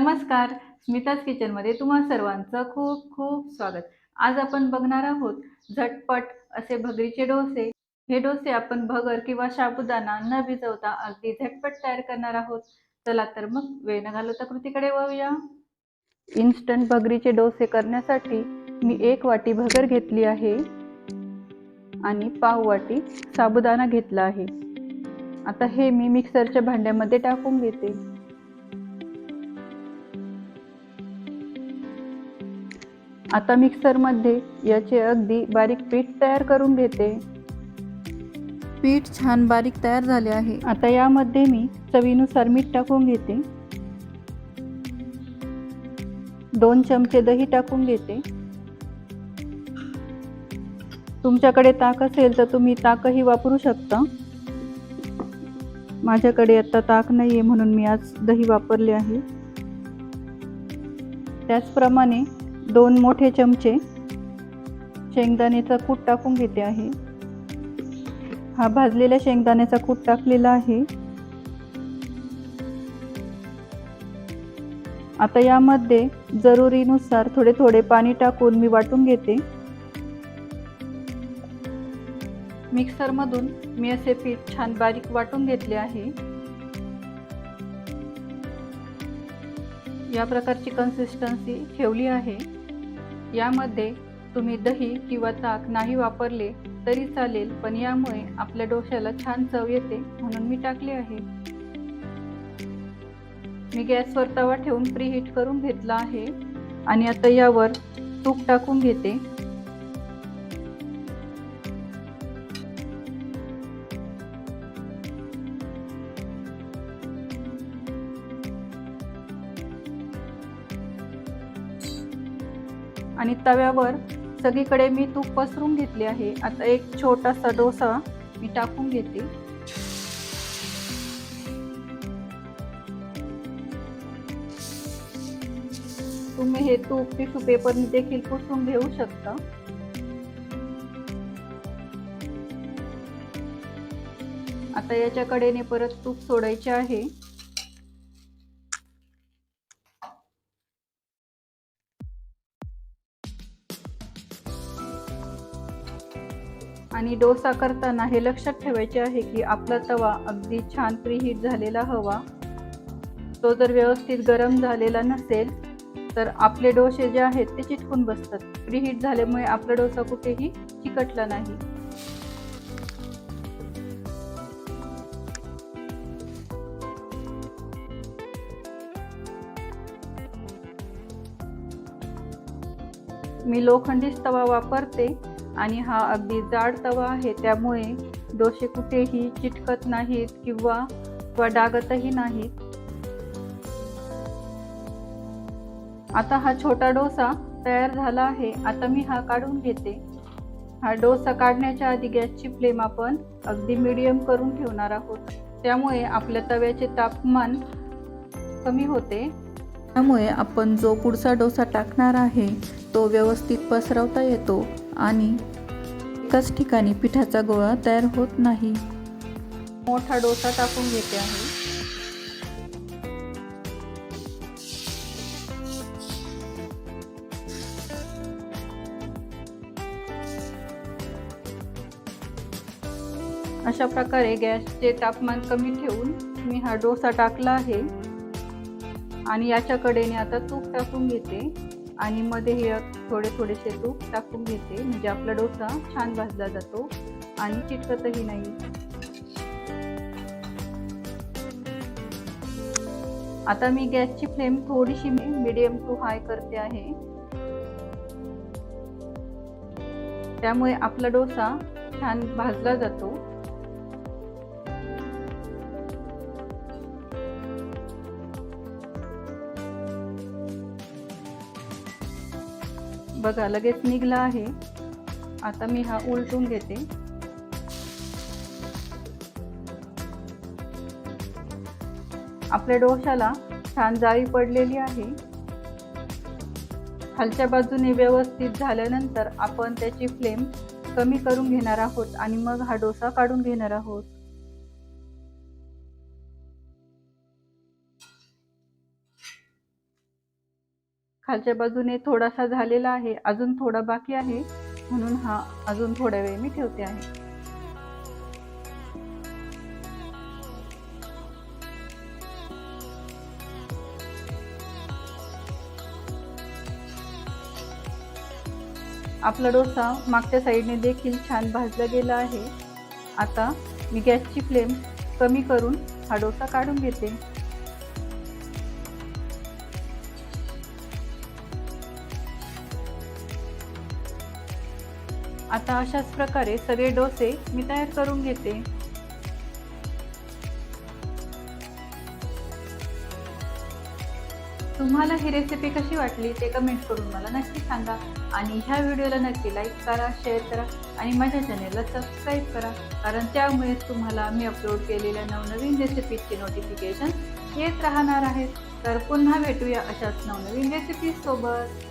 नमस्कार स्मिताज किचनमध्ये तुम्हा सर्वांचं खूप खूप स्वागत. आज आपण बघणार आहोत झटपट असे भगरीचे डोसे. हे डोसे आपण भगर किंवा शाबुदाना न भिजवता अगदी झटपट तयार करणार आहोत. चला तर मग वेळ न घालवता कृतीकडे वळूया. इन्स्टंट भगरीचे डोसे करण्यासाठी मी एक वाटी भगर घेतली आहे आणि पाव वाटी साबुदाणा घेतला आहे. आता हे मी मिक्सरच्या भांड्यामध्ये टाकून घेते. आता मिक्सरमध्ये याचे अगदी बारीक पीठ तयार करून घेते. पीठ छान बारीक तयार झाले आहे. आता यामध्ये मी चवीनुसार मीठ टाकून घेते. दोन चमचे दही टाकून घेते. तुमच्याकडे ताक असेल तर तुम्ही ताकही वापरू शकता. माझ्याकडे आता ताक नाही आहे म्हणून मी आज दही वापरले आहे. त्याचप्रमाणे दोन मोठे चमचे शेंगदाण्याचा कूट टाकून घेते आहे. हा भाजलेल्या शेंगदाण्याचा कूट टाकलेला आहे. आता यामध्ये जरुरीनुसार थोडे थोडे पाणी टाकून मी वाटून घेते. मिक्सरमधून मी असे पीठ छान बारीक वाटून घेतले आहे. या प्रकारची कन्सिस्टन्सी ठेवली आहे. यामध्ये तुम्ही दही किंवा ताक नाही वापरले तरी चालेल पण यामुळे आपल्या डोश्याला छान चव येते म्हणून मी टाकले आहे. मी गॅसवर तवा ठेवून प्रीहीट करून घेतला आहे आणि आता यावर तूप टाकून घेते. आणि तव्यावर सगळीकडे मी तूप पसरून घेतले आहे. आता एक छोटासा डोसा मी टाकून घेते. तुम्ही हे तूप टिश्यू पेपरने देखील पुसून घेऊ शकता. आता याच्या कडेने परत तूप सोडायचे आहे. आणि डोसा करताना हे लक्षात ठेवायचे आहे की आपला तवा अगदी छान प्रीहीट झालेला हवा. तो जर व्यवस्थित गरम झालेला नसेल तर आपले डोसे जे आहेत ते चिटकून बसतात. प्रीहीट झाल्यामुळे आपला डोसा कुठेही चिकटला नाही. मी लोखंडीच तवा वापरते. आणि हा अगदी जाड तवा आहे त्यामुळे डोसे कुठेही चिटकत नाहीत किंवा किंवा डागतही नाहीत. आता हा छोटा डोसा तयार झाला आहे आता मी हा काढून घेते. हा डोसा काढण्याच्या आधी गॅसची फ्लेम आपण अगदी मिडियम करून ठेवणार आहोत. त्यामुळे आपल्या तव्याचे तापमान कमी होते. त्यामुळे आपण जो पुढचा डोसा टाकणार आहे तो व्यवस्थित पसरवता येतो. आणि एकाच ठिकाणी पिठाचा गोळा तयार होत नाही. मोठा डोसा टाकून घेते आहे. अशा प्रकारे गॅसचे तापमान कमी ठेवून मी हा डोसा टाकला आहे. आणि याच्याकडेने आता तूप टाकून घेते. आणि मध्ये हे थोडे थोडेसे तूप टाकून घेते. म्हणजे आपला डोसा छान भाजला जातो आणि चिटकतही नाही. आता मी गॅसची फ्लेम थोडीशी मी मिडियम टू हाय करते आहे. त्यामुळे आपला डोसा छान भाजला जातो. बघा लगेच निघला आहे. आता मी हा उलटून घेते. आपल्या डोशाला छान जाळी पडलेली आहे. खालच्या बाजूने व्यवस्थित झाल्यानंतर आपण त्याची फ्लेम कमी करून घेणार आहोत आणि मग हा डोसा काढून घेणार आहोत. खालच्या बाजूने थोडासा झालेला आहे. अजून थोडा बाकी आहे. म्हणून हा अजून थोड्या वेळ मी ठेवते आहे. आपला डोसा मागच्या साईडने देखील छान भाजला गेला आहे. आता मी गॅसची फ्लेम कमी करून हा डोसा काढून घेते. आता अशाच प्रकारे सगळे डोसे मी तयार करून घेते. तुम्हाला ही रेसिपी कशी वाटली ते कमेंट करून मला नक्की सांगा. आणि ह्या व्हिडिओला नक्की लाईक करा शेअर करा आणि माझ्या चॅनेलला सबस्क्राईब करा. कारण त्यामुळे तुम्हाला मी अपलोड केलेल्या नवनवीन रेसिपीजचे नोटिफिकेशन येत राहणार आहेत. तर पुन्हा भेटूया अशाच नवनवीन रेसिपीज सोबत.